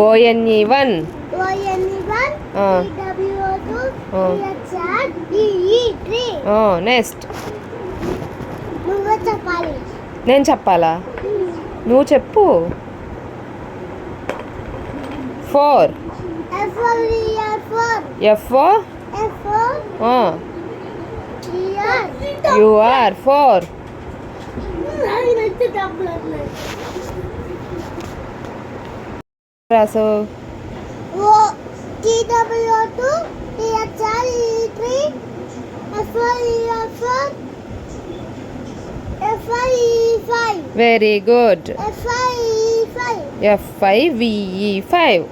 ఓఎన్ఈ one. ఓఎన్ఈ1 ఆ. W O two ఆ. T H R ఈఈ3 నెక్స్ట్. నేను చెప్పాలా? నువ్వు చెప్పు. Four. F for. Ear four F O F for ear U R four నాకు డబ్బులు ఉన్నాయి రాసు O T W O two T H R ఈఈ3 F for ear four F for E five very good E five F I V E five.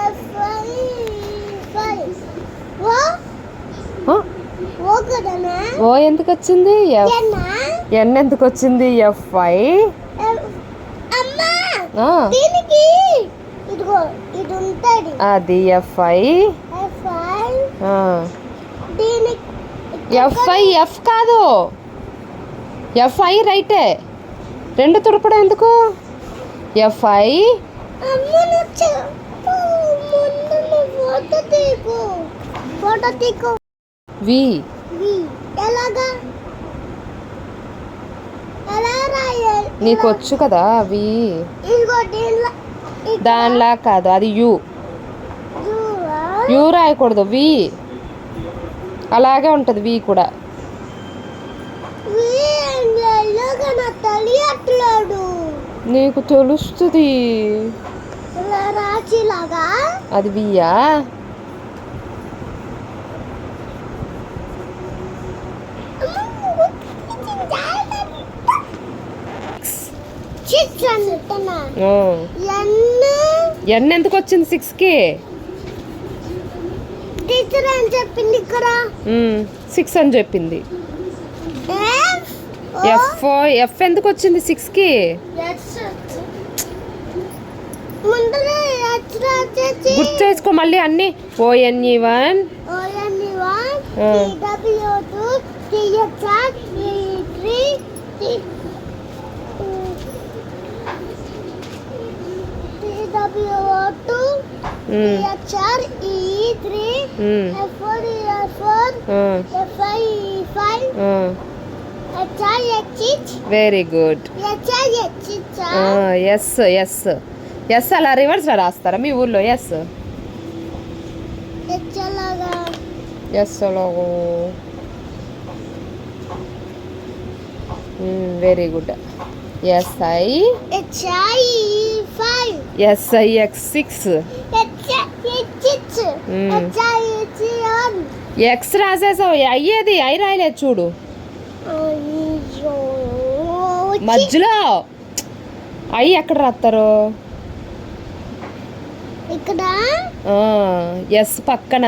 F for E five ఓ ఓ. కదనా ఓ ఎందుకు వచ్చింది F ఎన్ ఎందుకు వచ్చింది ఎఫ్ఐ అమ్మా! దీనికి ఇదిగో ఇది ఉంటుంది అది ఎఫ్ఐ ఎఫ్ఐ దీనికి ఎఫ్ఐ ఎఫ్ కాదు. ఎఫ్ఐ రైటే. రెండు తుడపడం ఎందుకు? ఎఫ్ఐ వి ఎలాగా? నీకు వచ్చు కదా వి ఇదిగో దీనిలో కాదు అది యు? యు రాయకూడదు వి. అలాగే ఉంటుంది వి కూడా. నీకు తెలుస్తుంది. అది వియా ఎన్ ఎందుకు వచ్చింది సిక్స్కి? టీచర్ అని చెప్పింది ఇక్కడ? సిక్స్ అని చెప్పింది. ఎఫ్ ఎఫ్ ఎందుకు వచ్చింది సిక్స్కి? గుర్తు చేసుకో మళ్ళీ అన్ని. O N E one O N E one ఆ. T W two T H R E three T W two T H R E three F four ear four F I five H R H very good S S S అలా రివర్స్లో రాస్తారా మీ ఊర్లో? Yes yes అలా. Very good S I H I five S I X six X రాసేసావు అయ్యేది I రాయలేదు చూడు మధ్యలో. అయ్యి ఎక్కడ రాస్తారు ఇక్కడ? ఎస్ పక్కన.